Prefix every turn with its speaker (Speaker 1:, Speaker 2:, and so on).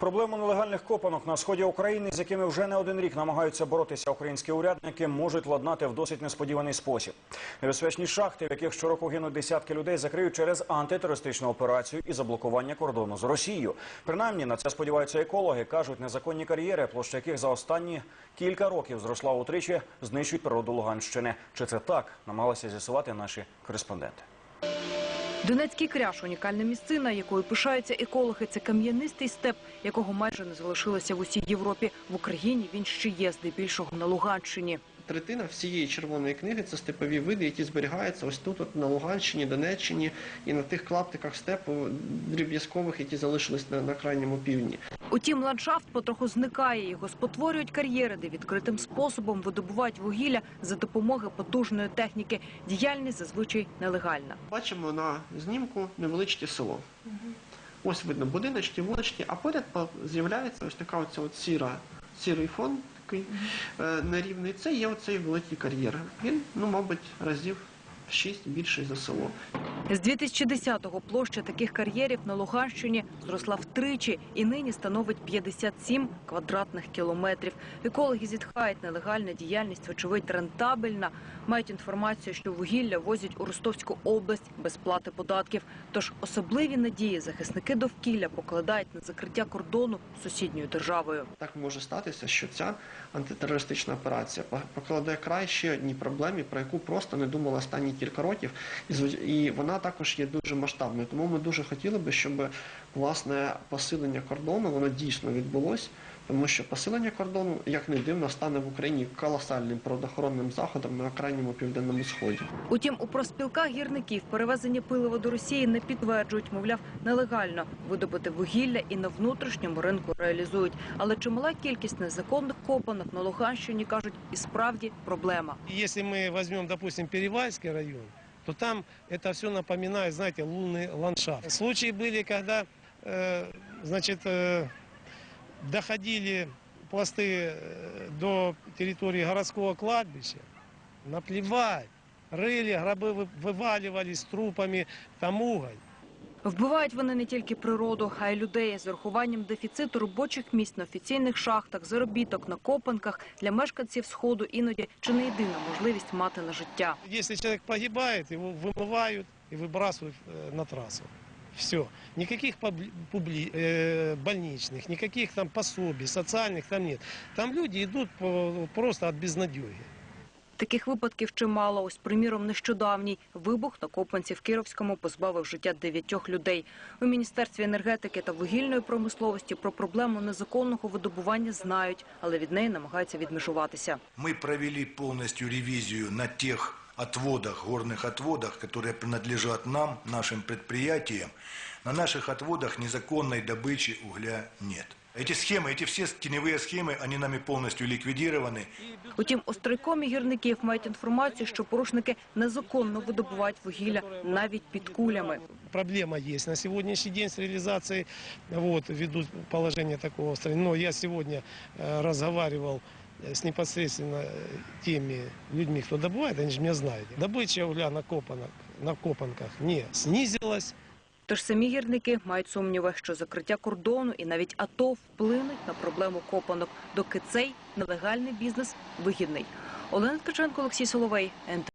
Speaker 1: Проблему нелегальних копанок на сході України, з якими вже не один рік намагаються боротися українські урядники, можуть ладнати в досить несподіваний спосіб. Небезпечні шахти, в яких щороку гинуть десятки людей, закриють через антитерористичну операцію і заблокування кордону з Росією. Принаймні на це сподіваються екологи. кажуть, незаконні кар'єри, площа яких за останні кілька років зросла утричі, знищують природу Луганщини. Чи це так намагалися з'ясувати наші кореспонденти?
Speaker 2: Донецький кряж – унікальна місцина, якою пишаються екологи. Це кам'янистий степ, якого майже не залишилося в усій Європі. В Україні він ще є, здебільшого на Луганщині.
Speaker 3: Третина всієї червоної книги це степові види, які зберігаються ось тут, от на Луганщині, Донеччині і на тих клаптиках степу дріб'язкових, які залишились на, на крайньому півдні.
Speaker 2: Утім, ландшафт потроху зникає. Його спотворюють кар'єри, де відкритим способом видобувають вугілля за допомоги потужної техніки. Діяльність зазвичай нелегальна.
Speaker 3: Бачимо на знімку невеличке село. Ось видно будиночки, вулички, а поряд по- з'являється ось така оця от сіра, сірий фон такий е, нерівний. Це є оцей великий кар'єр. Він, ну, мабуть, разів шість більший за село.
Speaker 2: З 2010-го площа таких кар'єрів на Луганщині зросла втричі і нині становить 57 квадратних кілометрів. Екологи зітхають, нелегальна діяльність, вочевидь, рентабельна. Мають інформацію, що вугілля возять у Ростовську область без плати податків. Тож особливі надії захисники довкілля покладають на закриття кордону сусідньою державою.
Speaker 3: Так може статися, що ця антитерористична операція по- покладе край ще одній проблемі, про яку просто не думали останні кілька років, і вона також є дуже масштабною. Тому ми дуже хотіли би, щоб власне посилення кордону воно дійсно відбулось. Тому що посилення кордону, як не дивно, стане в Україні колосальним природоохоронним заходом на крайньому південному сході.
Speaker 2: Утім, у профспілках гірників перевезення пилива до Росії не підтверджують, мовляв, нелегально видобути вугілля і на внутрішньому ринку реалізують. Але чимала кількість незаконних копанок на Луганщині кажуть, і справді проблема.
Speaker 4: Если мы возьмем, допустим, Перевальский район, то там это все напоминает, знаете, лунный ландшафт. Случаи были, когда, э, значит, э, доходили пласты э, до территории городского кладбища, наплевать, рыли, гробы вы- вываливались с трупами, там уголь.
Speaker 2: Вбивають вони не тільки природу, а й людей з урахуванням дефіциту робочих місць на офіційних шахтах, заробіток на копанках для мешканців сходу іноді чи не єдина можливість мати на життя.
Speaker 4: Если человек погибает, его вымывают и выбрасывают э, на трассу. Все. Никаких публи- публи- э, больничных, никаких там пособий, социальных там нет. Там люди идут по- просто от безнадеги.
Speaker 2: Таких випадків чимало. Ось, приміром, нещодавній вибух на Копанці в Кіровському позбавив життя дев'ятьох людей. У Міністерстві енергетики та вугільної промисловості про проблему незаконного видобування знають, але від неї намагаються відмежуватися.
Speaker 5: Мы провели полностью ревизию на тех отводах, горных отводах, которые принадлежат нам, нашим предприятиям. На наших отводах незаконной добычи угля нет. Эти схемы, эти все теневые схемы, они нами полностью ликвидированы.
Speaker 2: Утім, у стройкомі гірників мають інформацію, що порушники незаконно видобувають вугілля навіть під кулями.
Speaker 4: Проблема есть на сегодняшний день с реализацией, вот, ввиду положения такого страны. Но я сегодня э, разговаривал э, с непосредственно э, теми людьми, кто добывает, они же меня знают. Добыча угля на, копанок, на копанках не снизилась,
Speaker 2: Тож самі гірники мають сумніви, що закриття кордону і навіть АТО вплинуть на проблему копанок, доки цей нелегальний бізнес вигідний. Олена Ткаченко, Олексій Соловей, НТ.